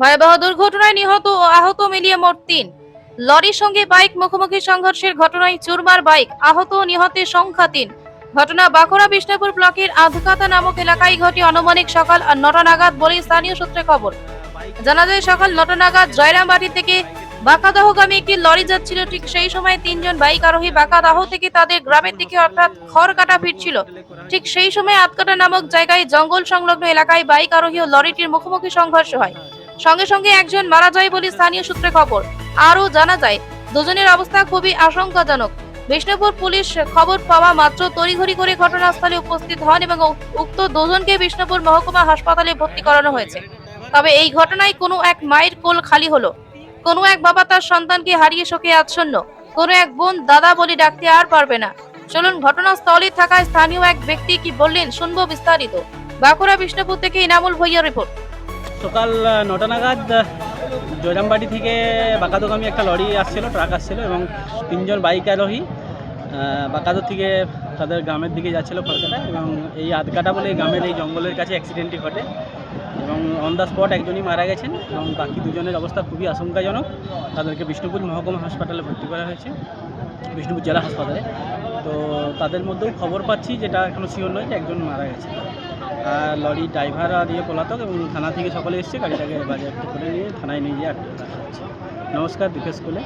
ভয়াবহ দুর্ঘটনায় নিহত ও আহত মিলিয়ে মোট তিন। লরির সঙ্গে বাইক মুখোমুখি সংঘর্ষের ঘটনায় চুরমার বাইক আহত ও নিহতের সংখ্যা তিন। ঘটনা বাঁকুড়া বিষ্ণুপুর ব্লকের আধকাতা নামক এলাকায় ঘটে আনুমানিক সকাল নটা নাগাদ বলে স্থানীয় সূত্রে খবর। জানা যায়, সকাল নটা নাগাদ জয়রামবাড়ি থেকে বাঁকাদাহগামী একটি লরি যাচ্ছিল। ঠিক সেই সময় তিনজন বাইক আরোহী বাঁকাদাহ থেকে তাদের গ্রামের দিকে অর্থাৎ খড়কাটা ফিরছিল। ঠিক সেই সময় আতকাটা নামক জায়গায় জঙ্গল সংলগ্ন এলাকায় বাইক আরোহী ও লরিটির মুখোমুখি সংঘর্ষ হয়। সঙ্গে সঙ্গে একজন মারা যায় বলে স্থানীয় সূত্রে খবর। আরও জানা যায়, দুজনের অবস্থা খুবই আশঙ্কাজনক। বিষ্ণুপুর পুলিশ খবর পাওয়া মাত্র তড়িঘড়ি করে ঘটনাস্থলে উপস্থিত হন এবং উক্ত দুজনকে বিষ্ণুপুর মহকুমা হাসপাতালে ভর্তি করানো হয়েছে। তবে এই ঘটনায় কোনো এক মায়ের কোল খালি হলো। কোনো এক বাবা তার সন্তানকে হারিয়ে শোকে আচ্ছন্ন। কোনো এক বোন দাদা বলে ডাকতে আর পারবে না। চলুন ঘটনাস্থলে থাকা স্থানীয় এক ব্যক্তি কি বললেন, শুনব বিস্তারিত। বাঁকুড়া বিষ্ণুপুর থেকে ইনামুল ভৈয়া রিপোর্ট। সকাল নটা নাগাদ জয়রামবাটি থেকে বাঁকাদোগামী একটা লরি আসছিল, ট্রাক আসছিল এবং তিনজন বাইক আরোহী বাঁকাদো থেকে তাদের গ্রামের দিকে যাচ্ছিল খড়কাটা এবং এই আধকাটা বলে এই গ্রামের এই জঙ্গলের কাছে অ্যাক্সিডেন্টটি ঘটে এবং অন দ্য স্পট একজনই মারা গেছেন এবং বাকি দুজনের অবস্থা খুবই আশঙ্কাজনক। তাদেরকে বিষ্ণুপুর মহকুমা হাসপাতালে ভর্তি করা হয়েছে, বিষ্ণুপুর জেলা হাসপাতালে। তো তাদের মধ্যেও খবর পাচ্ছি, যেটা এখনও শিওর নয় যে একজন মারা গেছে লরি ড্রাইভার ইয়ে পলাতক এবং থানা থেকে সকলে এসছে, গাড়িটাকে বাজেয়াপ্ত করে নিয়ে থানায় নিয়ে গিয়ে আটকে নমস্কার দীপেশ স্কুলে।